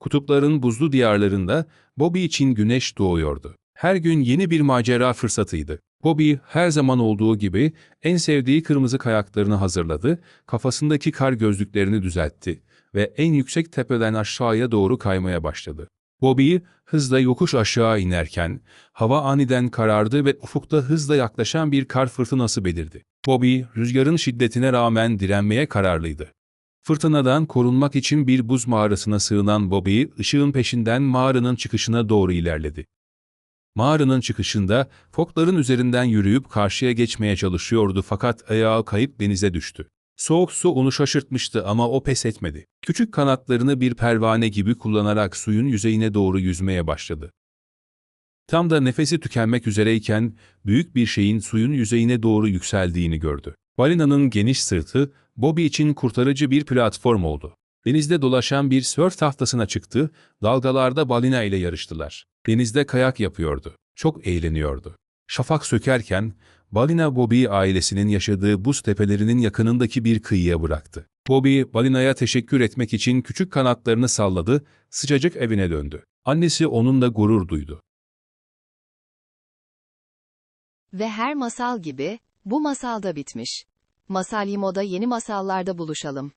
Kutupların buzlu diyarlarında Bobby için güneş doğuyordu. Her gün yeni bir macera fırsatıydı. Bobby her zaman olduğu gibi en sevdiği kırmızı kayaklarını hazırladı, kafasındaki kar gözlüklerini düzeltti ve en yüksek tepeden aşağıya doğru kaymaya başladı. Bobby hızla yokuş aşağı inerken hava aniden karardı ve ufukta hızla yaklaşan bir kar fırtınası belirdi. Bobby rüzgarın şiddetine rağmen direnmeye kararlıydı. Fırtınadan korunmak için bir buz mağarasına sığınan Bobby, ışığın peşinden mağaranın çıkışına doğru ilerledi. Mağaranın çıkışında fokların üzerinden yürüyüp karşıya geçmeye çalışıyordu fakat ayağı kayıp denize düştü. Soğuk su onu şaşırtmıştı ama o pes etmedi. Küçük kanatlarını bir pervane gibi kullanarak suyun yüzeyine doğru yüzmeye başladı. Tam da nefesi tükenmek üzereyken büyük bir şeyin suyun yüzeyine doğru yükseldiğini gördü. Balinanın geniş sırtı Bobby için kurtarıcı bir platform oldu. Denizde dolaşan bir sörf tahtasına çıktı, dalgalarda balina ile yarıştılar. Denizde kayak yapıyordu. Çok eğleniyordu. Şafak sökerken balina Bobby ailesinin yaşadığı buz tepelerinin yakınındaki bir kıyıya bıraktı. Bobby balinaya teşekkür etmek için küçük kanatlarını salladı, sıcacık evine döndü. Annesi onunla gurur duydu. Ve her masal gibi, bu masal da bitmiş. Masal Yimo'da yeni masallarda buluşalım.